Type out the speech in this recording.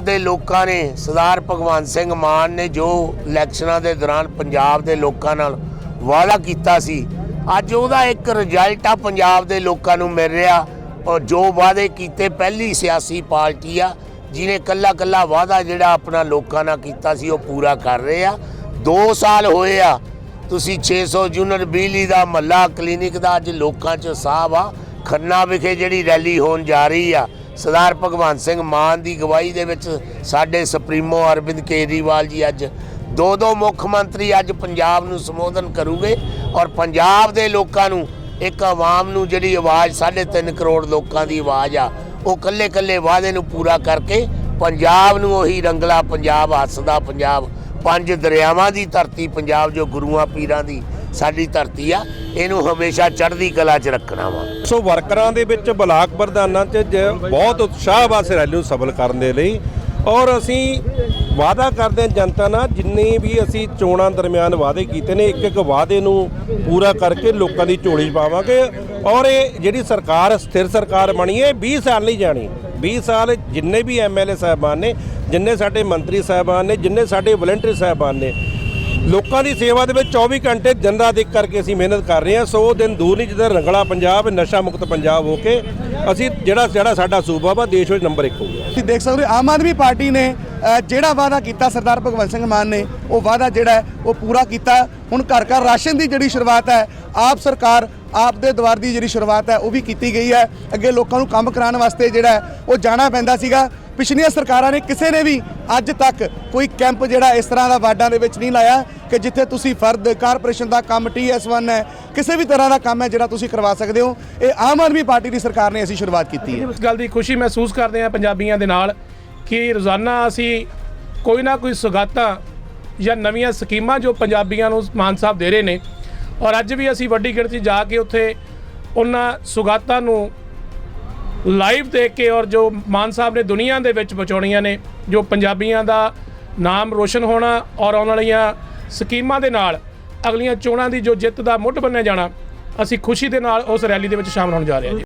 ਪੰਜਾਬ ਦੇ ਲੋਕਾਂ ਨੇ ਸਰਦਾਰ ਭਗਵੰਤ ਸਿੰਘ ਮਾਨ ਨੇ ਜੋ ਇਲੈਕਸ਼ਨਾਂ ਦੇ ਦੌਰਾਨ ਪੰਜਾਬ ਦੇ ਲੋਕਾਂ ਨਾਲ ਵਾਅਦਾ ਕੀਤਾ ਸੀ, ਅੱਜ ਉਹਦਾ ਇੱਕ ਰਿਜ਼ਲਟ ਆ ਪੰਜਾਬ ਦੇ ਲੋਕਾਂ ਨੂੰ ਮਿਲ ਰਿਹਾ। ਔਰ ਜੋ ਵਾਅਦੇ ਕੀਤੇ, ਪਹਿਲੀ ਸਿਆਸੀ ਪਾਰਟੀ ਆ, ਜਿਹਨੇ ਕੱਲਾ ਕੱਲਾ ਵਾਅਦਾ ਜਿਹੜਾ ਆਪਣਾ ਲੋਕਾਂ ਨਾਲ ਕੀਤਾ ਸੀ, ਉਹ ਪੂਰਾ ਕਰ ਰਹੇ ਆ। 2 ਸਾਲ ਹੋਏ ਆ, ਤੁਸੀਂ 600 ਯੂਨਿਟ ਬਿਜਲੀ ਦਾ ਮੱਲਾ ਕਲੀਨਿਕ ਦਾ ਅੱਜ ਲੋਕਾਂ 'ਚ ਸਾਹ ਆ। ਖੰਨਾ ਵਿਖੇ ਜਿਹੜੀ ਰੈਲੀ ਹੋਣ ਜਾ ਰਹੀ ਆ ਸਰਦਾਰ ਭਗਵੰਤ ਸਿੰਘ ਮਾਨ ਦੀ ਗਵਾਹੀ ਦੇ ਵਿੱਚ ਸਾਡੇ ਸੁਪਰੀਮੋ ਅਰਵਿੰਦ ਕੇਜਰੀਵਾਲ ਜੀ ਅੱਜ ਦੋ ਦੋ ਮੁੱਖ ਮੰਤਰੀ ਅੱਜ ਪੰਜਾਬ ਨੂੰ ਸੰਬੋਧਨ ਕਰੂਗੇ ਔਰ ਪੰਜਾਬ ਦੇ ਲੋਕਾਂ ਨੂੰ ਇੱਕ ਆਵਾਮ ਨੂੰ ਜਿਹੜੀ ਆਵਾਜ਼ 3.5 ਕਰੋੜ ਲੋਕਾਂ ਦੀ ਆਵਾਜ਼ ਆ, ਉਹ ਕੱਲੇ ਕੱਲੇ ਵਾਅਦੇ ਨੂੰ ਪੂਰਾ ਕਰਕੇ ਪੰਜਾਬ ਨੂੰ ਉਹੀ ਰੰਗਲਾ ਪੰਜਾਬ ਹੱਸਦਾ ਪੰਜਾਬ, ਪੰਜ ਦਰਿਆਵਾਂ ਦੀ ਧਰਤੀ ਪੰਜਾਬ ਜੋ ਗੁਰੂਆਂ ਪੀਰਾਂ ਦੀ ਸਾਡੀ ਧਰਤੀ ਆ, ਇਹਨੂੰ ਹਮੇਸ਼ਾ ਚੜ੍ਹਦੀ ਕਲਾ 'ਚ ਰੱਖਣਾ ਵਾ। ਸੋ ਵਰਕਰਾਂ ਦੇ ਵਿੱਚ ਬਲਾਕ ਪ੍ਰਧਾਨਾਂ 'ਚ ਜ- ਬਹੁਤ ਉਤਸ਼ਾਹ ਵਾ ਇਸ ਰੈਲੀ ਨੂੰ ਸਫਲ ਕਰਨ ਦੇ ਲਈ ਔਰ ਅਸੀਂ ਵਾਅਦਾ ਕਰਦੇ ਹਾਂ ਜਨਤਾ ਨਾਲ, ਜਿੰਨੇ ਵੀ ਅਸੀਂ ਚੋਣਾਂ ਦਰਮਿਆਨ ਵਾਅਦੇ ਕੀਤੇ ਨੇ ਇੱਕ ਇੱਕ ਵਾਅਦੇ ਨੂੰ ਪੂਰਾ ਕਰਕੇ ਲੋਕਾਂ ਦੀ ਝੋਲੀ 'ਚ ਪਾਵਾਂਗੇ ਔਰ ਇਹ ਜਿਹੜੀ ਸਰਕਾਰ, ਸਥਿਰ ਸਰਕਾਰ ਬਣੀ ਹੈ 20 ਸਾਲ ਨਹੀਂ ਜਾਣੀ। 20 ਸਾਲ ਜਿੰਨੇ ਵੀ ਐਮਐਲਏ ਸਾਹਿਬਾਨ ਨੇ, ਜਿੰਨੇ ਸਾਡੇ ਮੰਤਰੀ ਸਾਹਿਬਾਨ ਨੇ, ਜਿੰਨੇ ਸਾਡੇ ਵਲੰਟੀਅਰ ਸਾਹਿਬਾਨ ਨੇ ਲੋਕਾਂ ਦੀ ਸੇਵਾ ਦੇ ਵਿੱਚ 24 ਘੰਟੇ ਦਿਨ ਰਾਤ ਇੱਕ ਕਰਕੇ ਅਸੀਂ ਮਿਹਨਤ ਕਰ ਰਹੇ ਹਾਂ। ਸੋ ਦਿਨ ਦੂਰ ਨਹੀਂ, ਜਿੱਦਾਂ ਰੰਗਲਾ ਪੰਜਾਬ, ਨਸ਼ਾ ਮੁਕਤ ਪੰਜਾਬ ਹੋ ਕੇ ਅਸੀਂ ਜਿਹੜਾ ਜਿਹੜਾ ਸਾਡਾ ਸੂਬਾ ਵਾ, ਦੇਸ਼ ਵਿੱਚ ਨੰਬਰ 1 ਹੋਊਗਾ ਤੁਸੀਂ ਦੇਖ ਸਕਦੇ ਹੋ, ਆਮ ਆਦਮੀ ਪਾਰਟੀ ਨੇ ਜਿਹੜਾ ਵਾਅਦਾ ਕੀਤਾ ਸਰਦਾਰ ਭਗਵੰਤ ਸਿੰਘ ਮਾਨ ਨੇ, ਉਹ ਵਾਅਦਾ ਜਿਹੜਾ ਉਹ ਪੂਰਾ ਕੀਤਾ। ਹੁਣ ਘਰ ਘਰ ਰਾਸ਼ਨ ਦੀ ਜਿਹੜੀ ਸ਼ੁਰੂਆਤ ਹੈ, ਆਪ ਸਰਕਾਰ ਆਪ ਦੇ ਦਵਾਰ ਦੀ ਜਿਹੜੀ ਸ਼ੁਰੂਆਤ ਹੈ, ਉਹ ਵੀ ਕੀਤੀ ਗਈ ਹੈ। ਅੱਗੇ ਲੋਕਾਂ ਨੂੰ ਕੰਮ ਕਰਾਉਣ ਵਾਸਤੇ ਜਿਹੜਾ ਉਹ ਜਾਣਾ ਪੈਂਦਾ ਸੀਗਾ। ਪਿਛਲੀਆਂ ਸਰਕਾਰਾਂ ਨੇ ਕਿਸੇ ਨੇ ਵੀ ਅੱਜ ਤੱਕ ਕੋਈ ਕੈਂਪ ਜਿਹੜਾ ਇਸ ਤਰ੍ਹਾਂ ਦਾ ਵਾਰਡਾਂ ਦੇ ਵਿੱਚ ਨਹੀਂ ਲਾਇਆ ਕਿ ਜਿੱਥੇ ਤੁਸੀਂ ਫਰਦ, ਕਾਰਪੋਰੇਸ਼ਨ ਦਾ ਕੰਮ ਟੀਐਸ1 ਹੈ, ਕਿਸੇ ਵੀ ਤਰ੍ਹਾਂ ਦਾ ਕੰਮ ਹੈ ਜਿਹੜਾ ਤੁਸੀਂ ਕਰਵਾ ਸਕਦੇ ਹੋ, ਇਹ ਆਮ ਆਦਮੀ ਪਾਰਟੀ ਦੀ ਸਰਕਾਰ ਨੇ ਅਸੀਂ ਸ਼ੁਰੂਆਤ ਕੀਤੀ ਹੈ। ਇਸ ਗੱਲ ਦੀ ਖੁਸ਼ੀ ਮਹਿਸੂਸ ਕਰਦੇ ਹਾਂ ਪੰਜਾਬੀਆਂ ਦੇ ਨਾਲ ਕਿ ਰੋਜ਼ਾਨਾ ਅਸੀਂ ਕੋਈ ਨਾ ਕੋਈ ਸੁਗਾਤਾਂ ਜਾਂ ਨਵੀਆਂ ਸਕੀਮਾਂ ਜੋ ਪੰਜਾਬੀਆਂ ਨੂੰ ਮਾਨ ਸਾਹਿਬ ਦੇ ਰਹੇ ਨੇ ਔਰ ਅੱਜ ਵੀ ਅਸੀਂ ਵੱਡੀ ਗਿਣਤੀ 'ਚ ਜਾ ਕੇ ਉੱਥੇ ਉਹਨਾਂ ਸੁਗਾਤਾਂ ਨੂੰ ਲਾਈਵ ਦੇਖ ਕੇ ਔਰ ਜੋ ਮਾਨ ਸਾਹਿਬ ਨੇ ਦੁਨੀਆ ਦੇ ਵਿੱਚ ਬਚਾਉਣੀਆਂ ਨੇ, ਜੋ ਪੰਜਾਬੀਆਂ ਦਾ ਨਾਮ ਰੋਸ਼ਨ ਹੋਣਾ ਔਰ ਆਉਣ ਵਾਲੀਆਂ ਸਕੀਮਾਂ ਦੇ ਨਾਲ ਅਗਲੀਆਂ ਚੋਣਾਂ ਦੀ ਜੋ ਜਿੱਤ ਦਾ ਮੁੱਢ ਬੰਨਿਆ ਜਾਣਾ, ਅਸੀਂ ਖੁਸ਼ੀ ਦੇ ਨਾਲ ਉਸ ਰੈਲੀ ਦੇ ਵਿੱਚ ਸ਼ਾਮਲ ਹੋਣ ਜਾ ਰਹੇ ਹਾਂ। ਜੀ